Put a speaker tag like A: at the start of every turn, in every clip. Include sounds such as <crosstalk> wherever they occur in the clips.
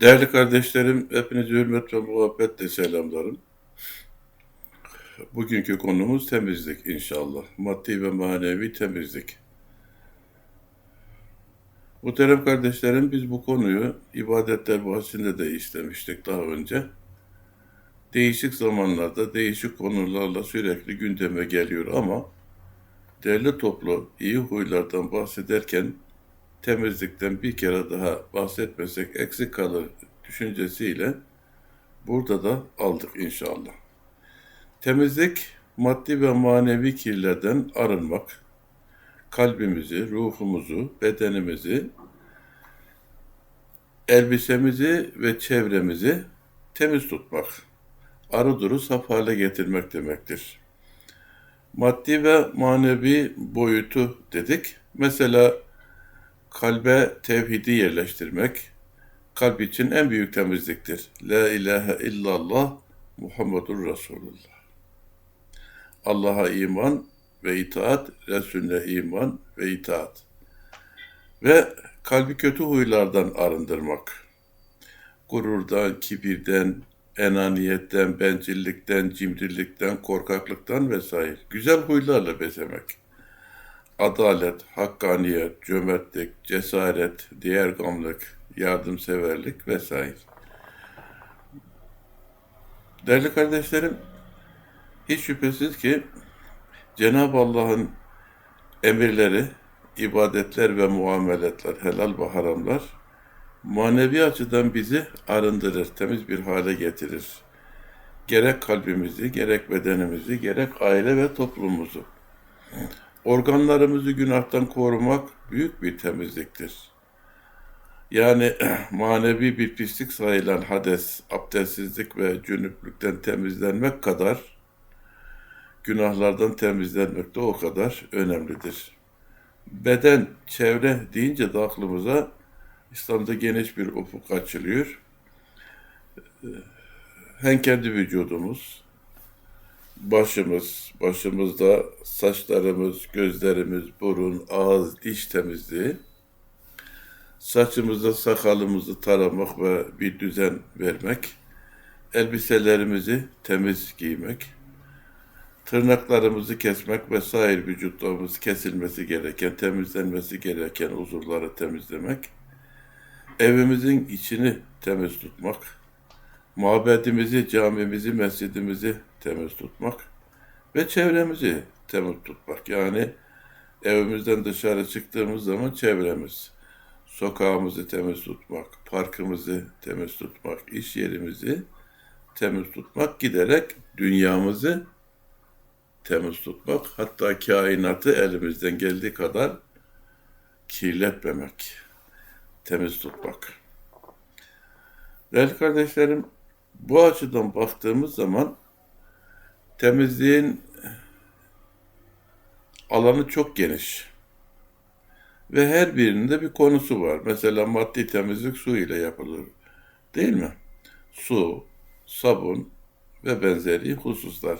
A: Değerli kardeşlerim, hepinizi hürmet ve muhabbetle selamlarım. Bugünkü konumuz temizlik inşallah. Maddi ve manevi temizlik. Muhterem kardeşlerim, biz bu konuyu ibadetler bahsinde de işlemiştik daha önce. Değişik zamanlarda, değişik konularla sürekli gündeme geliyor ama değerli toplu iyi huylardan bahsederken temizlikten bir kere daha bahsetmesek eksik kalır düşüncesiyle burada da aldık inşallah. Temizlik maddi ve manevi kirlerden arınmak, kalbimizi, ruhumuzu, bedenimizi, elbisemizi ve çevremizi temiz tutmak, arı duru saf hale getirmek demektir. Maddi ve manevi boyutu dedik. Mesela kalbe tevhidi yerleştirmek kalp için en büyük temizliktir. La ilahe illallah Muhammedur Resulullah. Allah'a iman ve itaat, Resulüne iman ve itaat. Ve kalbi kötü huylardan arındırmak. Gururdan, kibirden, enaniyetten, bencillikten, cimrilikten, korkaklıktan vesaire. Güzel huylarla bezemek adalet, hakkaniyet, cömertlik, cesaret, diğergamlık, yardımseverlik vesaire. Değerli kardeşlerim, hiç şüphesiz ki Cenab-ı Allah'ın emirleri, ibadetler ve muameletler, helal ve haramlar manevi açıdan bizi arındırır, temiz bir hale getirir. Gerek kalbimizi, gerek bedenimizi, gerek aile ve toplumumuzu. Organlarımızı günahtan korumak büyük bir temizliktir. Yani <clears throat> manevi bir pislik sayılan hades, abdestsizlik ve cünüplükten temizlenmek kadar günahlardan temizlenmek de o kadar önemlidir. Beden, çevre deyince de aklımıza İslam'da geniş bir ufuk açılıyor. Hem kendi vücudumuz, başımız, başımızda saçlarımız, gözlerimiz, burun, ağız, diş temizliği, saçımızda sakalımızı taramak ve bir düzen vermek, elbiselerimizi temiz giymek, tırnaklarımızı kesmek ve sair vücutlarımız kesilmesi gereken, temizlenmesi gereken uzuvları temizlemek, evimizin içini temiz tutmak, mabedimizi, camimizi, mescidimizi temiz tutmak ve çevremizi temiz tutmak. Yani evimizden dışarı çıktığımız zaman çevremiz, sokağımızı temiz tutmak, parkımızı temiz tutmak, iş yerimizi temiz tutmak, giderek dünyamızı temiz tutmak, hatta kainatı elimizden geldiği kadar kirletmemek, temiz tutmak. Değerli kardeşlerim, bu açıdan baktığımız zaman temizliğin alanı çok geniş. Ve her birinde bir konusu var. Mesela maddi temizlik su ile yapılır. Değil mi? Su, sabun ve benzeri hususlar.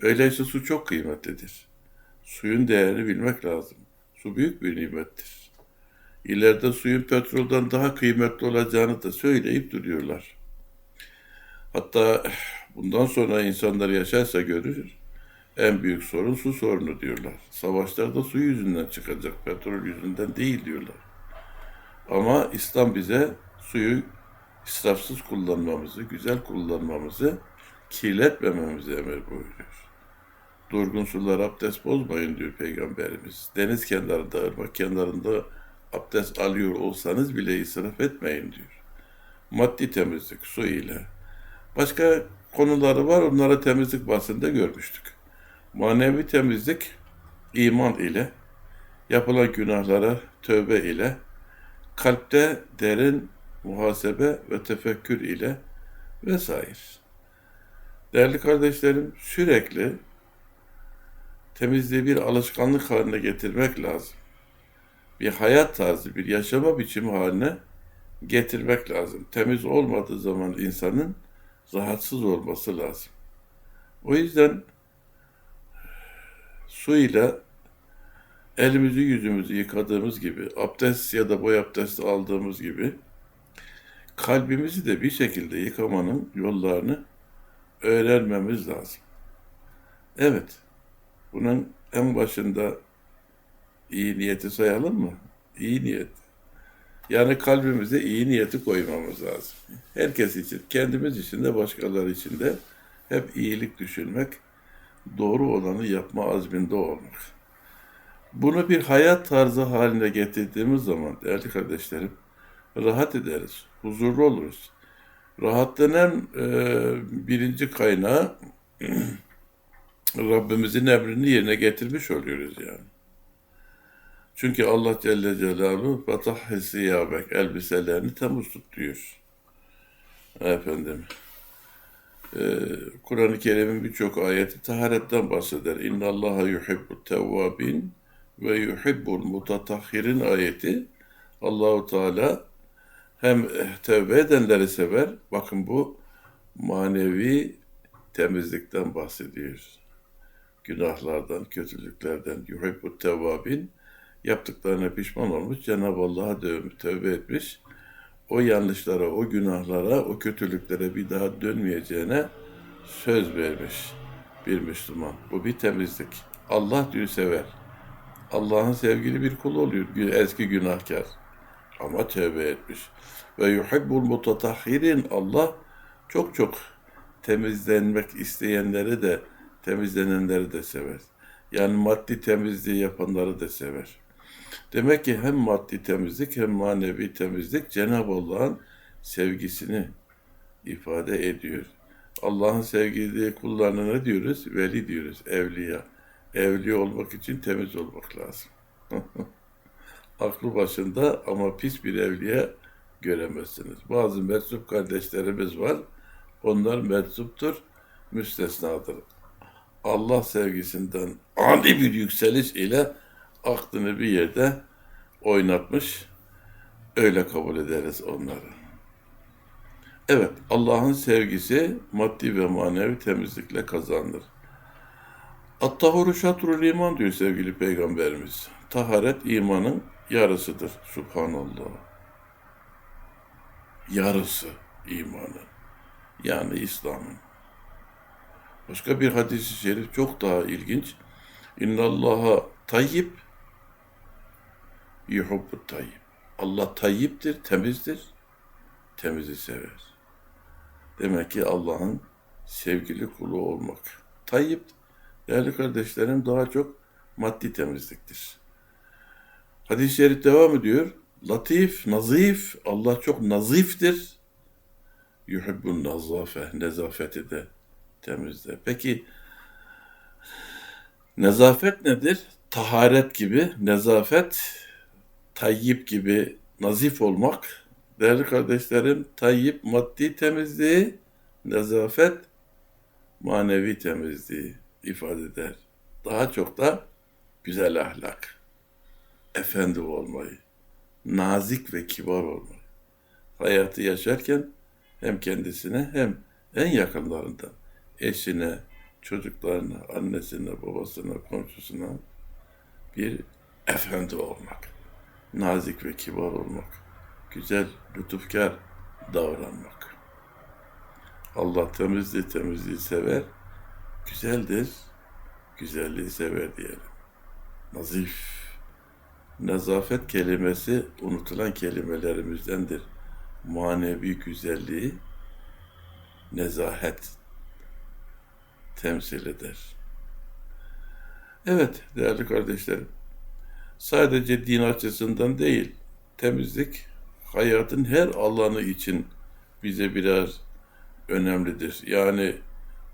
A: Öyleyse su çok kıymetlidir. Suyun değerini bilmek lazım. Su büyük bir nimettir. İleride suyun petrolden daha kıymetli olacağını da söyleyip duruyorlar. Hatta bundan sonra insanlar yaşarsa görür, en büyük sorun su sorunu diyorlar. Savaşlar da su yüzünden çıkacak, petrol yüzünden değil diyorlar. Ama İslam bize suyu israfsız kullanmamızı, güzel kullanmamızı, kirletmememizi emir buyuruyor. Durgun sular abdest bozmayın diyor Peygamberimiz. Deniz kenarında, ırmak kenarında abdest alıyor olsanız bile israf etmeyin diyor. Maddi temizlik su ile. Başka konuları var, onları temizlik bahsinde görmüştük. Manevi temizlik iman ile, yapılan günahlara tövbe ile, kalpte derin muhasebe ve tefekkür ile vesaire. Değerli kardeşlerim, sürekli temizliği bir alışkanlık haline getirmek lazım. Bir hayat tarzı, bir yaşama biçimi haline getirmek lazım. Temiz olmadığı zaman insanın rahatsız olması lazım. O yüzden su ile elimizi yüzümüzü yıkadığımız gibi, abdest ya da boy abdesti aldığımız gibi kalbimizi de bir şekilde yıkamanın yollarını öğrenmemiz lazım. Evet, bunun en başında iyi niyeti sayalım mı? İyi niyet. Yani kalbimize iyi niyeti koymamız lazım. Herkes için, kendimiz için de başkaları için de hep iyilik düşünmek, doğru olanı yapma azminde olmak. Bunu bir hayat tarzı haline getirdiğimiz zaman değerli kardeşlerim, rahat ederiz, huzurlu oluruz. Rahatlığın e, birinci kaynağı <clears throat> Rabbimizin emrini yerine getirmiş oluyoruz yani. Çünkü Allah Celle Celaluhu batah siyabek elbiselerini temiz tut diyor. Efendim. e, Kur'an-ı Kerim'in birçok ayeti taharetten bahseder. İnna Allaha yuhibbut tevvabin ve yuhibbul mutatahhirin ayeti Allahu Teala hem tevbe edenleri sever. Bakın bu manevi temizlikten bahsediyor. Günahlardan, kötülüklerden yuhibbut tevvabin yaptıklarına pişman olmuş, Cenab-ı Allah'a tövbe etmiş. O yanlışlara, o günahlara, o kötülüklere bir daha dönmeyeceğine söz vermiş bir Müslüman. Bu bir temizlik. Allah diyor sever. Allah'ın sevgili bir kulu oluyor. Eski günahkar. Ama tövbe etmiş. Ve yuhibbul mutatahhirin. Allah çok çok temizlenmek isteyenleri de temizlenenleri de sever. Yani maddi temizliği yapanları da sever. Demek ki hem maddi temizlik hem manevi temizlik Cenab-ı Allah'ın sevgisini ifade ediyor. Allah'ın sevgili kullarına ne diyoruz? Veli diyoruz, evliya. Evliya olmak için temiz olmak lazım. <laughs> Aklı başında ama pis bir evliya göremezsiniz. Bazı meczup kardeşlerimiz var. Onlar meczuptur, müstesnadır. Allah sevgisinden ani bir yükseliş ile aklını bir yerde oynatmış. Öyle kabul ederiz onları. Evet, Allah'ın sevgisi maddi ve manevi temizlikle kazanılır. At-tahuru şatrul iman diyor sevgili peygamberimiz. Taharet imanın yarısıdır. Subhanallah. Yarısı imanın. Yani İslam'ın. Başka bir hadis-i şerif çok daha ilginç. İnna Allaha tayyib yuhubbu tayyib. Allah tayyiptir, temizdir. Temizi sever. Demek ki Allah'ın sevgili kulu olmak. Tayyip, değerli kardeşlerim daha çok maddi temizliktir. Hadis-i şerif devam ediyor. Latif, nazif, Allah çok naziftir. Yuhibbun nazafe, nezafeti de temizler. Peki nezafet nedir? Taharet gibi, nezafet, tayyip gibi nazif olmak. Değerli kardeşlerim, tayyip maddi temizliği, nezafet manevi temizliği ifade eder. Daha çok da güzel ahlak, efendi olmayı, nazik ve kibar olmayı. Hayatı yaşarken hem kendisine hem en yakınlarından eşine, çocuklarına, annesine, babasına, komşusuna bir efendi olmak, nazik ve kibar olmak, güzel, lütufkar davranmak. Allah temizliği temizliği sever, güzeldir, güzelliği sever diyelim. Nazif, nezafet kelimesi unutulan kelimelerimizdendir. Manevi güzelliği, nezahet temsil eder. Evet değerli kardeşlerim, sadece din açısından değil, temizlik hayatın her alanı için bize birer önemlidir. Yani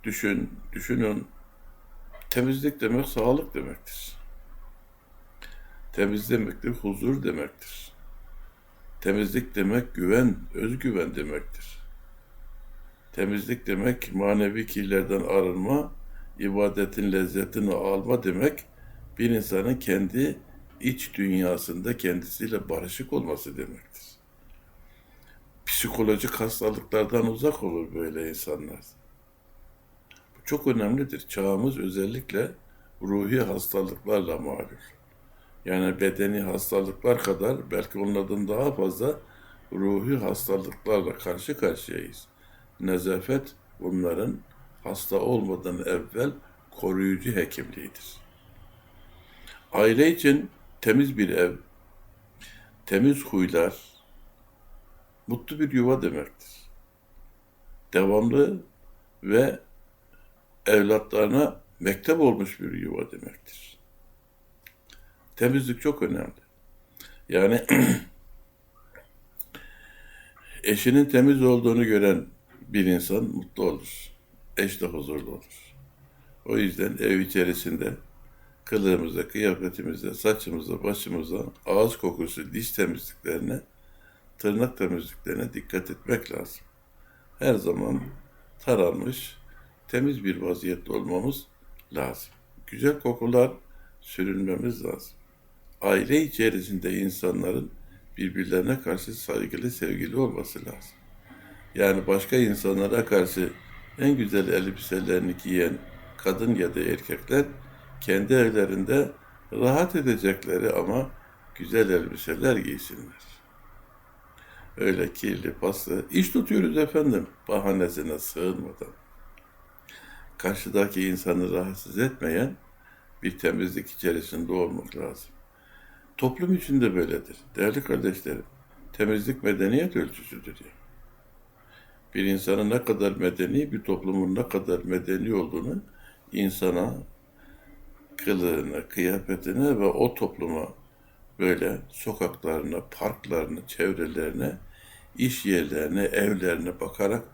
A: düşün, düşünün, temizlik demek sağlık demektir. Temiz demektir, huzur demektir. Temizlik demek güven, özgüven demektir. Temizlik demek manevi kirlerden arınma, ibadetin lezzetini alma demek, bir insanın kendi iç dünyasında kendisiyle barışık olması demektir. Psikolojik hastalıklardan uzak olur böyle insanlar. Bu çok önemlidir. Çağımız özellikle ruhi hastalıklarla malum. Yani bedeni hastalıklar kadar belki onlardan daha fazla ruhi hastalıklarla karşı karşıyayız. Nezafet bunların hasta olmadan evvel koruyucu hekimliğidir. Aile için temiz bir ev, temiz huylar, mutlu bir yuva demektir. Devamlı ve evlatlarına mektep olmuş bir yuva demektir. Temizlik çok önemli. Yani <clears throat> eşinin temiz olduğunu gören bir insan mutlu olur. Eş de huzurlu olur. O yüzden ev içerisinde kılığımıza, kıyafetimize, saçımıza, başımıza, ağız kokusu, diş temizliklerine, tırnak temizliklerine dikkat etmek lazım. Her zaman taranmış, temiz bir vaziyette olmamız lazım. Güzel kokular sürünmemiz lazım. Aile içerisinde insanların birbirlerine karşı saygılı, sevgili olması lazım. Yani başka insanlara karşı en güzel elbiselerini giyen kadın ya da erkekler kendi evlerinde rahat edecekleri ama güzel elbiseler giysinler. Öyle kirli, paslı, iş tutuyoruz efendim bahanesine sığınmadan. Karşıdaki insanı rahatsız etmeyen bir temizlik içerisinde olmak lazım. Toplum için de böyledir. Değerli kardeşlerim, temizlik medeniyet ölçüsüdür ya. Bir insanın ne kadar medeni, bir toplumun ne kadar medeni olduğunu insana, kılığına, kıyafetine ve o topluma böyle sokaklarına, parklarına, çevrelerine, iş yerlerine, evlerine bakarak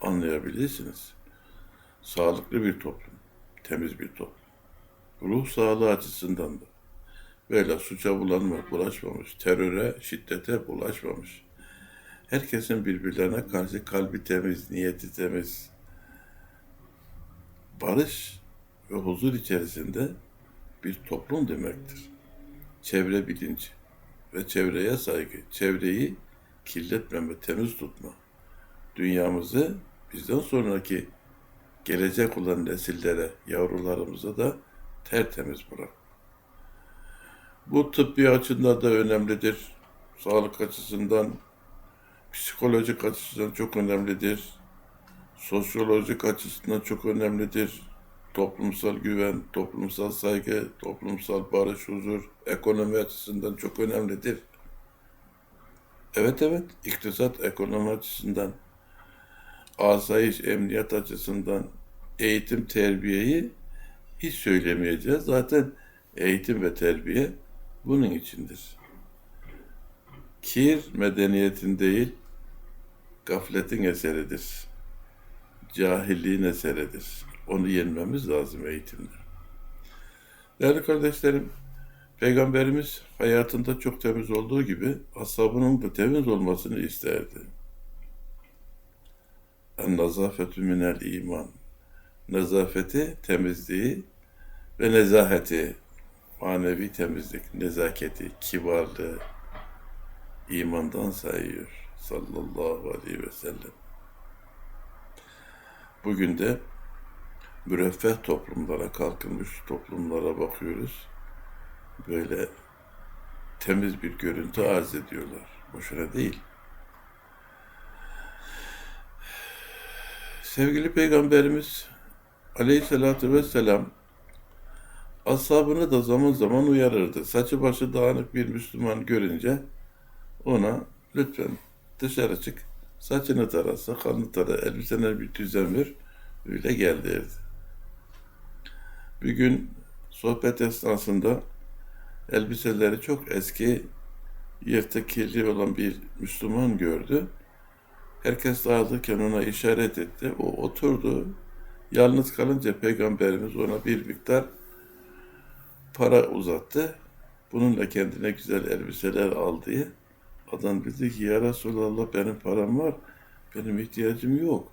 A: anlayabilirsiniz. Sağlıklı bir toplum, temiz bir toplum. Ruh sağlığı açısından da böyle suça bulanma, bulaşmamış, teröre, şiddete bulaşmamış. Herkesin birbirlerine karşı kalbi temiz, niyeti temiz, barış ve huzur içerisinde bir toplum demektir. Çevre bilinci ve çevreye saygı, çevreyi kirletmeme, temiz tutma. Dünyamızı bizden sonraki gelecek olan nesillere, yavrularımıza da tertemiz bırak. Bu tıbbi açıdan da önemlidir. Sağlık açısından, psikolojik açısından çok önemlidir. Sosyolojik açısından çok önemlidir. Toplumsal güven, toplumsal saygı, toplumsal barış, huzur, ekonomi açısından çok önemlidir. Evet evet, iktisat ekonomi açısından, asayiş, emniyet açısından, eğitim, terbiyeyi hiç söylemeyeceğiz. Zaten eğitim ve terbiye bunun içindir. Kir medeniyetin değil, gafletin eseridir. Cahilliğin eseridir. Onu yenmemiz lazım eğitimde. Değerli kardeşlerim, Peygamberimiz hayatında çok temiz olduğu gibi ashabının da temiz olmasını isterdi. En nazafetü minel iman. Nezafeti, temizliği ve nezaheti, manevi temizlik, nezaketi, kibarlığı imandan sayıyor sallallahu aleyhi ve sellem. Bugün de müreffeh toplumlara, kalkınmış toplumlara bakıyoruz. Böyle temiz bir görüntü arz ediyorlar. Boşuna değil. Sevgili Peygamberimiz Aleyhisselatü Vesselam ashabını da zaman zaman uyarırdı. Saçı başı dağınık bir Müslüman görünce ona lütfen dışarı çık, saçını tara, sakalını tara, elbisene bir düzen ver, öyle gel derdi. Bir gün sohbet esnasında elbiseleri çok eski, yırtık kirli olan bir Müslüman gördü. Herkes dağılırken ona işaret etti. O oturdu. Yalnız kalınca Peygamberimiz ona bir miktar para uzattı. Bununla kendine güzel elbiseler al diye. Adam dedi ki ya Resulallah benim param var. Benim ihtiyacım yok.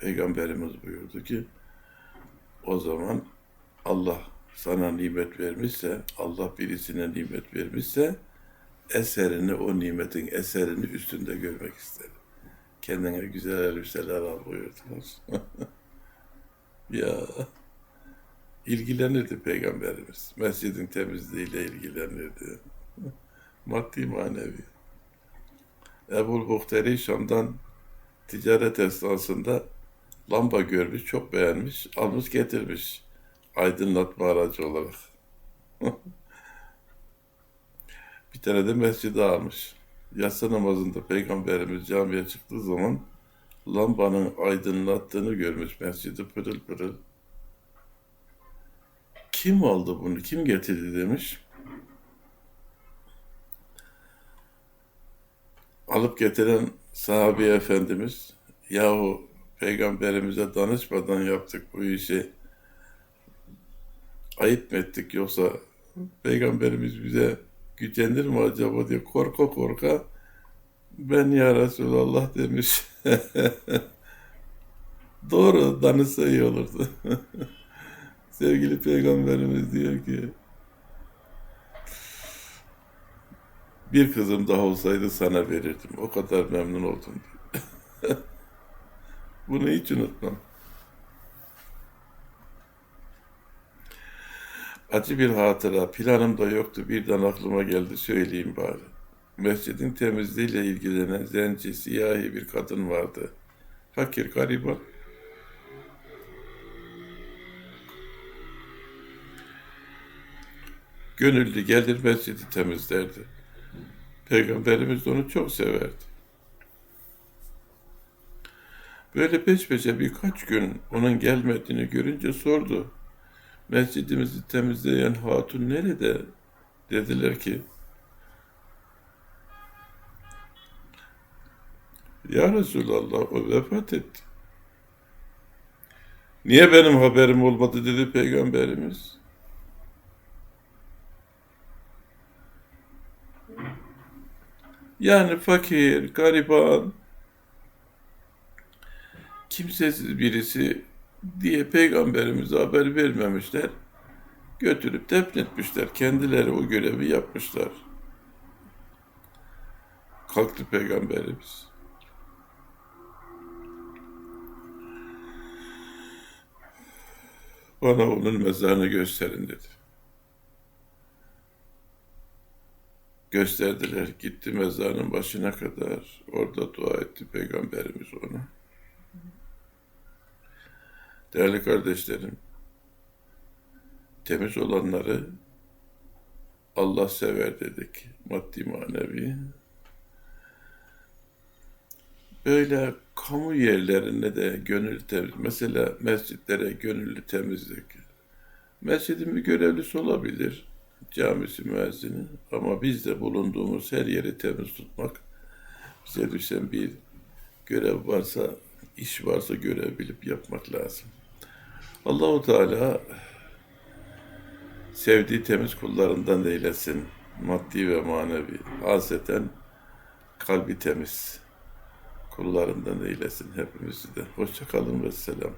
A: Peygamberimiz buyurdu ki o zaman Allah sana nimet vermişse, Allah birisine nimet vermişse eserini, o nimetin eserini üstünde görmek isterim. Kendine güzel elbiseler al buyurdular. <laughs> ya ilgilenirdi Peygamberimiz. Mescidin temizliğiyle ilgilenirdi. <laughs> Maddi manevi. Ebu Buhteri Şam'dan ticaret esnasında lamba görmüş, çok beğenmiş, almış getirmiş aydınlatma aracı olarak. <laughs> Bir tane de mescide almış. Yatsı namazında Peygamberimiz camiye çıktığı zaman lambanın aydınlattığını görmüş mescidi pırıl pırıl. Kim aldı bunu, kim getirdi demiş. Alıp getiren sahabi efendimiz, yahu peygamberimize danışmadan yaptık bu işi. Ayıp mı ettik yoksa peygamberimiz bize gücenir mi acaba diye korka korka ben ya Resulallah demiş. <laughs> Doğru danışsa iyi olurdu. <laughs> Sevgili peygamberimiz diyor ki bir kızım daha olsaydı sana verirdim. O kadar memnun oldum diyor. <laughs> Bunu hiç unutmam. Acı bir hatıra. Planım da yoktu. Birden aklıma geldi. Söyleyeyim bari. Mescidin temizliğiyle ilgilenen zenci, siyahi bir kadın vardı. Fakir, gariban. Gönüllü gelir mescidi temizlerdi. Peygamberimiz onu çok severdi. Böyle peş peşe birkaç gün onun gelmediğini görünce sordu. Mescidimizi temizleyen hatun nerede? Dediler ki, Ya Resulallah o vefat etti. Niye benim haberim olmadı dedi Peygamberimiz. Yani fakir, gariban, kimsesiz birisi diye peygamberimize haber vermemişler. Götürüp defnetmişler. Kendileri o görevi yapmışlar. Kalktı peygamberimiz. Bana onun mezarını gösterin dedi. Gösterdiler. Gitti mezarın başına kadar. Orada dua etti peygamberimiz ona. Değerli kardeşlerim, temiz olanları Allah sever dedik, maddi manevi. Böyle kamu yerlerine de gönül temiz, mesela mescitlere gönüllü temizlik. Mescidin bir görevlisi olabilir, camisi müezzini ama biz de bulunduğumuz her yeri temiz tutmak bize düşen bir görev varsa, iş varsa görev bilip yapmak lazım. Allahu Teala sevdiği temiz kullarından eylesin. Maddi ve manevi. Haseten kalbi temiz kullarından eylesin hepimizi de. Hoşça kalın ve selam.